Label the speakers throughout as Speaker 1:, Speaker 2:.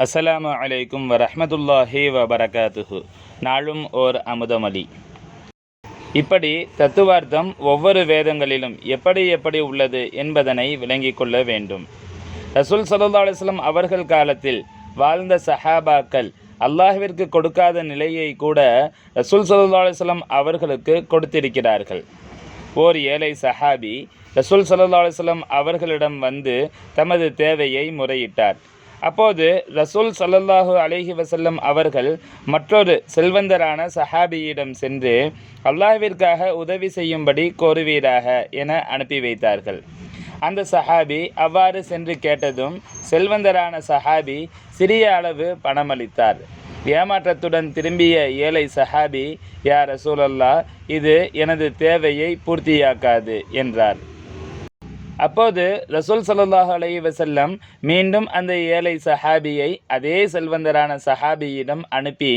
Speaker 1: அஸ்ஸலாமு அலைக்கும் வரமதுல்லாஹி வபரகாத்துஹு நாளும் ஓர் அமுதமலி இப்படி தத்துவார்த்தம் ஒவ்வொரு வேதங்களிலும் எப்படி எப்படி உள்ளது என்பதனை விளங்கிக் கொள்ள வேண்டும். ரசூல் சல்லா அலுவலம் அவர்கள் காலத்தில் வாழ்ந்த சஹாபாக்கள் அல்லாஹிற்கு கொடுக்காத நிலையை கூட ரசூல் சல்லா அலுவலம் அவர்களுக்கு கொடுத்திருக்கிறார்கள் ஓர் ஏழை சஹாபி ரசூல் சல்லா அலுவலம் அவர்களிடம் வந்து தமது தேவையை முறையிட்டார் அப்போது ரசூல் சல்லல்லாஹு அலைஹி வசல்லம் அவர்கள் மற்றொரு செல்வந்தரான சஹாபியிடம் சென்று அல்லாஹிற்காக உதவி செய்யும்படி கோருவீராக என அனுப்பி வைத்தார்கள். அந்த சஹாபி அவ்வாறு சென்று கேட்டதும் செல்வந்தரான சஹாபி சிறிய அளவு பணமளித்தார். ஏமாற்றத்துடன் திரும்பிய ஏழை சஹாபி யா ரசூலல்லா இது எனது தேவையை பூர்த்தியாக்காது என்றார். அப்போது ரசூல் ஸல்லல்லாஹு அலி வசல்லம் மீண்டும் அந்த ஏழை சஹாபியை அதே செல்வந்தரான சஹாபியிடம் அனுப்பி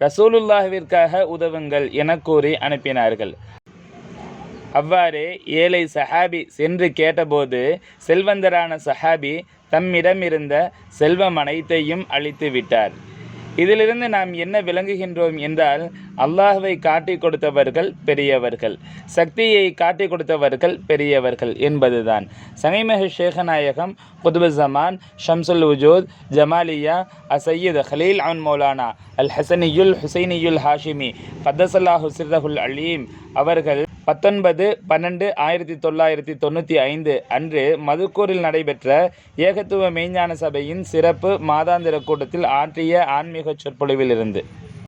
Speaker 1: ரசூலுல்லாஹ்விற்காக உதவுங்கள் என கூறி அனுப்பினார்கள். அவ்வாறே ஏழை சஹாபி சென்று கேட்டபோது செல்வந்தரான சஹாபி தம்மிடமிருந்த செல்வம் அனைத்தையும் அழித்து விட்டார். இதிலிருந்து நாம் என்ன விளங்குகின்றோம் என்றால் அல்லாஹுவை காட்டிக் கொடுத்தவர்கள் பெரியவர்கள். சக்தியை காட்டிக் கொடுத்தவர்கள் பெரியவர்கள் என்பதுதான். சனைமஹ ஷேகநாயகம் குதுபு ஜமான் ஷம்சுல் உஜோத் ஜமாலியா அசையீத் ஹலீல் அன் மௌலானா அல் ஹசனியுல் ஹுசைனியுல் ஹாஷிமி கத்தசல்லாஹு சிர்ரஹுல் அலீம் அவர்கள் பத்தொன்பது பன்னெண்டு ஆயிரத்தி தொள்ளாயிரத்தி தொண்ணூற்றி ஐந்து அன்று மதுக்கூரில் நடைபெற்ற ஏகத்துவ மெய்ஞான சபையின் சிறப்பு மாதாந்திர கூட்டத்தில் ஆற்றிய ஆன்மீக சொற்பொழிவிலிருந்து.